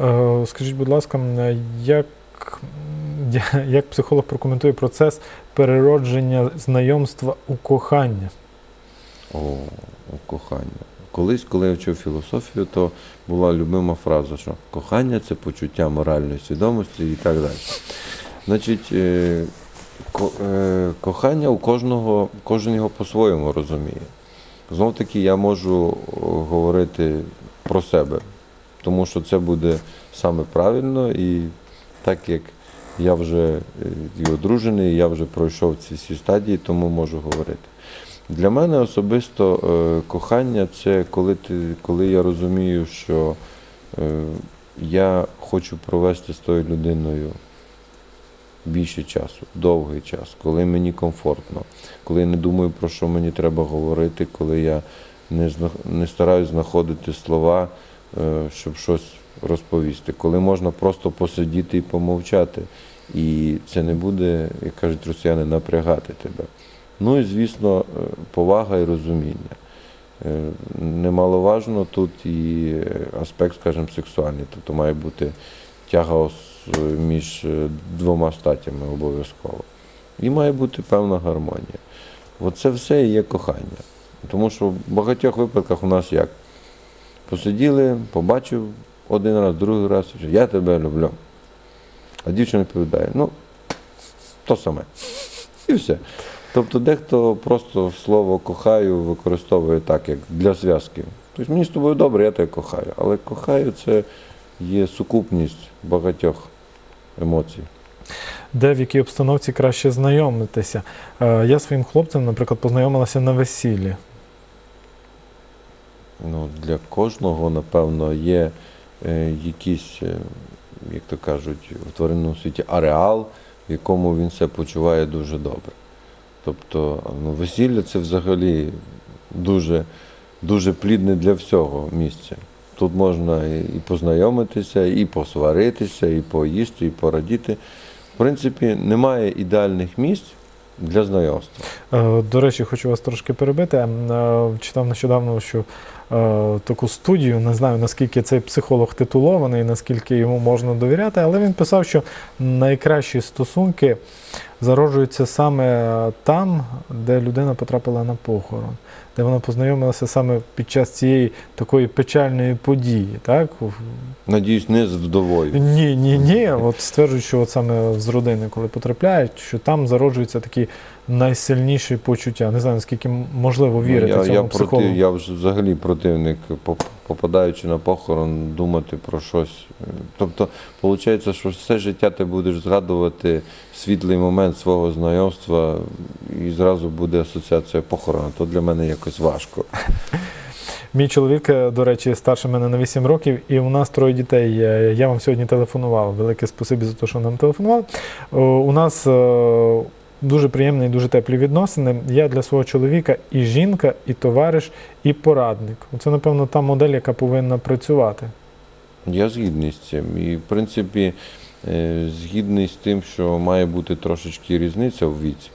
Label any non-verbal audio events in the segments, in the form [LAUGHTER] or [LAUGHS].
Е, Скажіть, будь ласка, як, як психолог прокоментує процес переродження знайомства у кохання? О, о, кохання. Колись, коли я вчив філософію, то була любима фраза, що кохання це почуття моральної свідомості і так далі. Значить, е, е, кохання у кожного, кожен його по-своєму розуміє. Знов таки я можу говорити про себе, тому що це буде саме правильно, і так як я вже е, і одружений, я вже пройшов ці всі стадії, тому можу говорити. Для мене особисто е, кохання це коли, ти, коли я розумію, що е, я хочу провести з тою людиною більше часу, довгий час, коли мені комфортно, коли я не думаю, про що мені треба говорити, коли я не, не стараюсь знаходити слова, щоб щось розповісти, коли можна просто посидіти і помовчати. І це не буде, як кажуть росіяни, напрягати тебе. Ну і, звісно, е, повага і розуміння. Е, Немаловажно тут і е, аспект, скажімо, сексуальний. Тобто має бути тяга між е, двома статтями обов'язково. І має бути певна гармонія. Оце все і є кохання. Тому що в багатьох випадках у нас як? Посиділи, побачив один раз, другий раз, я тебе люблю. А дівчина відповідає, ну, то саме. І все. Тобто дехто просто слово кохаю використовує так, як для зв'язки. Тобто мені з тобою добре, я тебе кохаю. Але кохаю це є сукупність багатьох емоцій. Де в якій обстановці краще знайомитися? Е, Я своїм хлопцем, наприклад, познайомилася на весіллі. Ну, для кожного, напевно, є е, якийсь, е, як то кажуть, в тваринному світі ареал, в якому він себе почуває дуже добре. Тобто, ну, весілля це взагалі дуже, дуже плідне для всього місце. Тут можна і познайомитися, і посваритися, і поїсти, і порадіти. В принципі, немає ідеальних місць для знайомства. Е, До речі, хочу вас трошки перебити. Читав нещодавно, що таку студію, не знаю наскільки цей психолог титулований, наскільки йому можна довіряти, але він писав, що найкращі стосунки зароджуються саме там, де людина потрапила на похорон, де вона познайомилася саме під час цієї такої печальної події. Так? Надіюсь, не з вдовою. Ні, ні, ні. От стверджують, що от саме з родини, коли потрапляють, що там зароджуються такі найсильніші почуття. Не знаю, наскільки можливо вірити Ну, я, цьому я, психологу. проти, я взагалі противник, попадаючи на похорон, думати про щось. Тобто, виходить, що все життя ти будеш згадувати світлий момент свого знайомства, і зразу буде асоціація похорона. То для мене якось важко. [LAUGHS] Мій чоловік, е, до речі, старше мене на 8 років, і у нас троє дітей. Е, Я вам сьогодні телефонував. Велике спасибі за те, що нам телефонував. У нас е, дуже приємні і дуже теплі відносини. Я для свого чоловіка і жінка, і товариш, і порадник. Це, напевно, та модель, яка повинна працювати. Я згідний з цим. І, в принципі, е, згідний з тим, що має бути трошечки різниця в віці.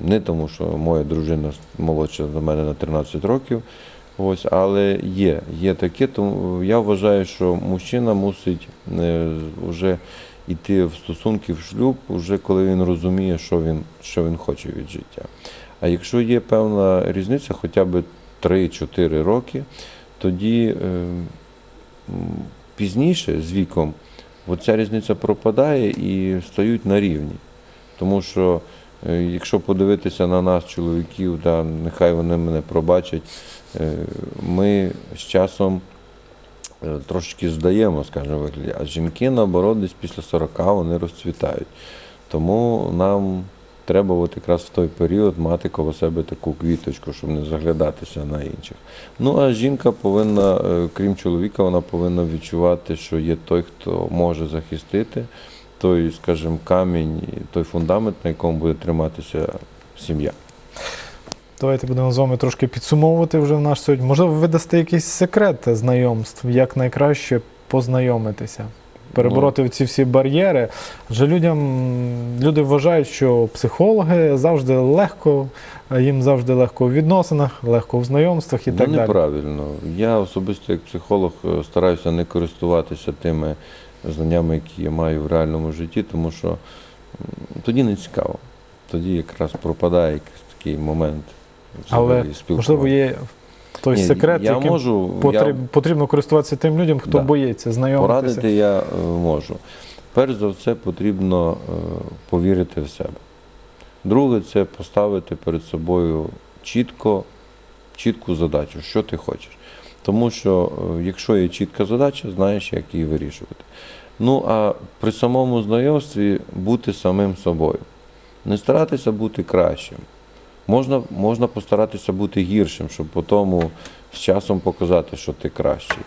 Не тому, що моя дружина молодша за мене на 13 років, ось, але є, є таке. Тому я вважаю, що мужчина мусить е, вже йти в стосунки в шлюб, вже коли він розуміє, що він, що він хоче від життя. А якщо є певна різниця, хоча б 3-4 роки, тоді е, пізніше з віком оця різниця пропадає і стають на рівні. Тому що е, якщо подивитися на нас, чоловіків, да, нехай вони мене пробачать, е, ми з часом трошечки здаємо, скажімо, вигляді, а жінки, наоборот, десь після 40 вони розцвітають. Тому нам треба от якраз в той період мати коло себе таку квіточку, щоб не заглядатися на інших. Ну а жінка повинна, е, крім чоловіка, вона повинна відчувати, що є той, хто може захистити той, скажімо, камінь, той фундамент, на якому буде триматися сім'я. Давайте будемо з вами трошки підсумовувати вже в наш сьогодні. Можливо, ви дасте якийсь секрет знайомств, як найкраще познайомитися. перебороти ці всі бар'єри. Адже людям люди вважають, що психологи завжди легко, їм завжди легко у відносинах, легко в знайомствах і ну, так далі. неправильно. Я особисто як психолог е, стараюся не користуватися тими знаннями, які я маю в реальному житті, тому що тоді не цікаво. Тоді якраз пропадає якийсь такий момент. Але можливо є той Ні, секрет, я яким можу, потріб- я потрібно користуватися тим людям, хто Да. боїться знайомитися. Порадити я е, можу. Перш за все, потрібно е, повірити в себе. Друге, це поставити перед собою чітко, чітку задачу, що ти хочеш. Тому що е, якщо є чітка задача, знаєш, як її вирішувати. Ну а при самому знайомстві бути самим собою. Не старатися бути кращим. Можна, можна постаратися бути гіршим, щоб потім з часом показати, що ти кращий.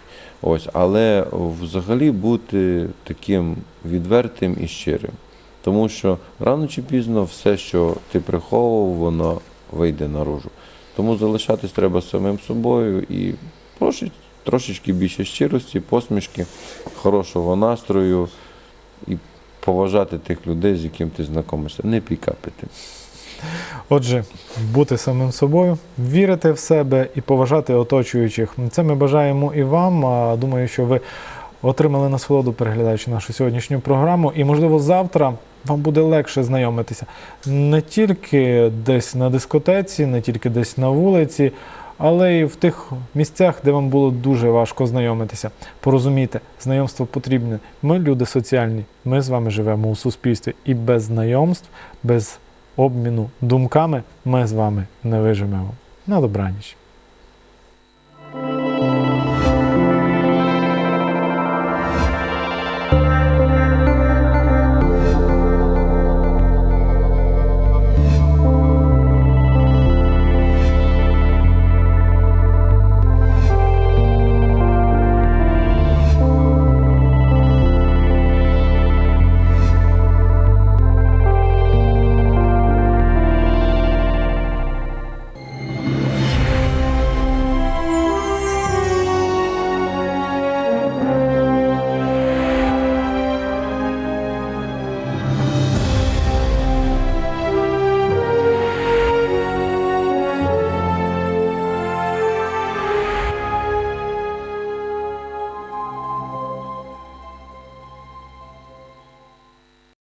Ось, але взагалі бути таким відвертим і щирим. Тому що рано чи пізно все, що ти приховував, воно вийде наружу. Тому залишатись треба самим собою і трошечки, трошечки більше щирості, посмішки, хорошого настрою і поважати тих людей, з яким ти знайомишся, не пікапити. Отже, бути самим собою, вірити в себе і поважати оточуючих. Це ми бажаємо і вам. Думаю, що ви отримали насолоду, переглядаючи нашу сьогоднішню програму. І, можливо, завтра вам буде легше знайомитися не тільки десь на дискотеці, не тільки десь на вулиці, але й в тих місцях, де вам було дуже важко знайомитися. Порозумійте, знайомство потрібне. Ми люди соціальні, ми з вами живемо у суспільстві, і без знайомств, без обміну думками ми з вами не виживемо. На добраніч.